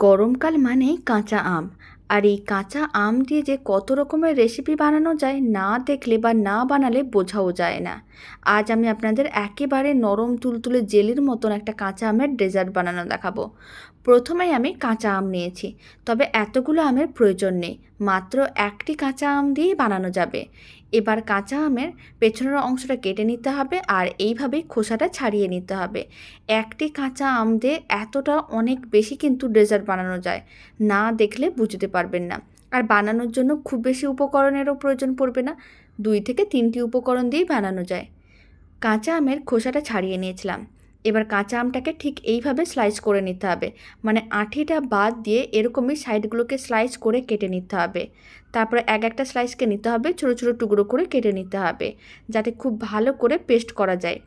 গরমকাল মানেই কাঁচা আম। আর এই কাঁচা আম দিয়ে যে কত রকমের রেসিপি বানানো যায়, না দেখলে বা না বানালে বোঝাও যায় না। আজ আমি আপনাদের একেবারে নরম তুলতুলে জেলির মতন একটা কাঁচা আমের ডেজার্ট বানানো দেখাবো। প্রথমেই আমি কাঁচা আম নিয়েছি, তবে এতগুলো আমের প্রয়োজন নেই। মাত্র একটি কাঁচা আম দিয়েই বানানো যাবে। এবার কাঁচা আমের পেছনের অংশটা কেটে নিতে হবে আর এইভাবেই খোসাটা ছাড়িয়ে নিতে হবে। একটি কাঁচা আম দিয়ে এতটা অনেক বেশি কিন্তু ডেজার্ট বানানো যায়, না দেখলে বুঝতে পারবেন না। আর বানানোর জন্য খুব বেশি উপকরণেরও প্রয়োজন পড়বে না, দুই থেকে তিনটি উপকরণ দিয়েই বানানো যায়। কাঁচা আমের খোসাটা ছাড়িয়ে নিয়েছিলাম। এবার কাঁচা আমটাকে ঠিক এইভাবে স্লাইস করে নিতে হবে। মানে আঠিটা বাদ দিয়ে এরকমই সাইডগুলোকে স্লাইস করে কেটে নিতে হবে। তারপরে এক একটা স্লাইসকে নিতে হবে, ছোটো ছোটো টুকরো করে কেটে নিতে হবে, যাতে খুব ভালো করে পেস্ট করা যায়।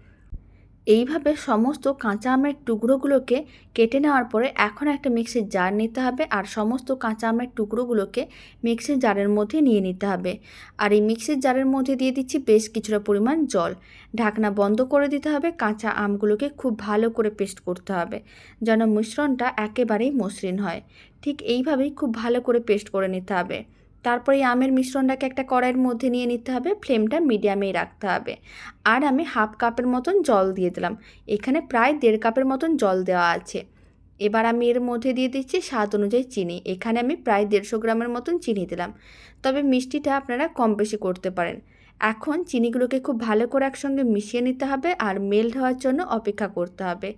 এইভাবে সমস্ত কাঁচা আমের টুকরোগুলোকে কেটে নেওয়ার পরে এখন একটা মিক্সির জার নিতে হবে আর সমস্ত কাঁচা আমের টুকরোগুলোকে মিক্সির জারের মধ্যে নিয়ে নিতে হবে। আর এই মিক্সির জারের মধ্যে দিয়ে দিচ্ছি বেশ কিছুটা পরিমাণ জল। ঢাকনা বন্ধ করে দিতে হবে, কাঁচা আমগুলোকে খুব ভালো করে পেস্ট করতে হবে যেন মিশ্রণটা একেবারেই মসৃণ হয়। ঠিক এইভাবেই খুব ভালো করে পেস্ট করে নিতে হবে। তারপরে এই আমের মিশ্রণটাকে একটা কড়াইয়ের মধ্যে নিয়ে নিতে হবে, ফ্লেমটা মিডিয়ামেই রাখতে হবে। আর আমি হাফ কাপের মতন জল দিয়ে দিলাম, এখানে প্রায় দেড় কাপের মতন জল দেওয়া আছে। এবার আমি এর মধ্যে দিয়ে দিচ্ছি স্বাদ অনুযায়ী চিনি, এখানে আমি প্রায় দেড়শো গ্রামের মতন চিনি দিলাম। তবে মিষ্টিটা আপনারা কম বেশি করতে পারেন। এখন চিনিগুলোকে খুব ভালো করে একসঙ্গে মিশিয়ে নিতে হবে আর মেল্ট হওয়ার জন্য অপেক্ষা করতে হবে।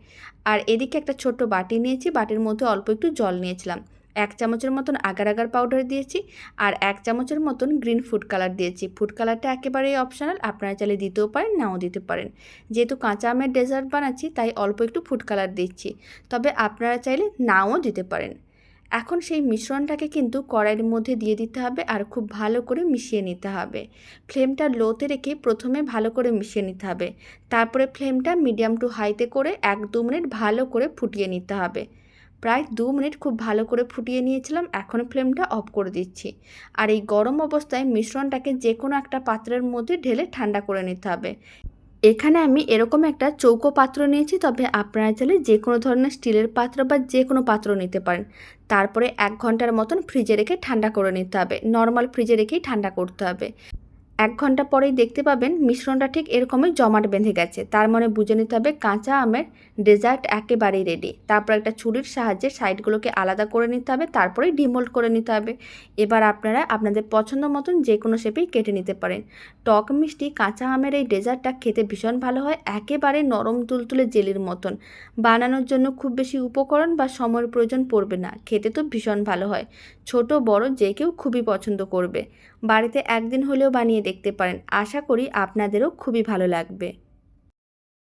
আর এদিকে একটা ছোট বাটি নিয়েছি, বাটির মধ্যে অল্প একটু জল নিয়েছিলাম। এক চামচের মতন আগার আগার পাউডার দিয়েছি আর এক চামচের মতন গ্রিন ফুড কালার দিয়েছি। ফুড কালারটা একেবারেই অপশনাল আপনারা চাইলে দিতেও পারেন, নাও দিতে পারেন। যেহেতু কাঁচা আমের ডেজার্ট বানাচ্ছি, তাই অল্প একটু ফুড কালার দিচ্ছি। তবে আপনারা চাইলে নাও দিতে পারেন। এখন সেই মিশ্রণটাকে কিন্তু কড়াইয়ের মধ্যে দিয়ে দিতে হবে আর খুব ভালো করে মিশিয়ে নিতে হবে। ফ্লেমটা লোতে রেখে প্রথমে ভালো করে মিশিয়ে নিতে হবে। তারপরে ফ্লেমটা মিডিয়াম টু হাইতে করে এক দু মিনিট ভালো করে ফুটিয়ে নিতে হবে। প্রায় দু মিনিট খুব ভালো করে ফুটিয়ে নিয়েছিলাম এখন ফ্লেমটা অফ করে দিচ্ছি। আর এই গরম অবস্থায় মিশ্রণটাকে যে কোনো একটা পাত্রের মধ্যে ঢেলে ঠান্ডা করে নিতে হবে। এখানে আমি এরকম একটা চৌকো পাত্র নিয়েছি, তবে আপনারা চাইলে যে কোনো ধরনের স্টিলের পাত্র বা যে কোনো পাত্র নিতে পারেন। তারপরে এক ঘণ্টার মতন ফ্রিজে রেখে ঠান্ডা করে নিতে হবে। নর্মাল ফ্রিজে রেখেই ঠান্ডা করতে হবে। এক ঘণ্টা পরেই দেখতে পাবেন মিশ্রণটা ঠিক এরকমই জমাট বেঁধে গেছে। তার মানে বুঝে নিতে হবে কাঁচা আমের ডেজার্ট একেবারেই রেডি তারপর একটা ছুরির সাহায্যে সাইডগুলোকে আলাদা করে নিতে হবে তারপরে ডিমোল্ড করে নিতে হবে। এবার আপনারা আপনাদের পছন্দ মতন যে কোনো শেপেই কেটে নিতে পারেন। টক মিষ্টি কাঁচা আমের এই ডেজার্টটা খেতে ভীষণ ভালো হয়, একেবারে নরম তুলতুলে জেলির মতন। বানানোর জন্য খুব বেশি উপকরণ বা সময়ের প্রয়োজন পড়বে না, খেতে তো ভীষণ ভালো হয়। ছোট, বড় যে কেউ খুবই পছন্দ করবে। বাড়িতে একদিন হলেও বানিয়ে দেখতে পারেন। আশা করি আপনাদেরও খুবই ভালো লাগবে।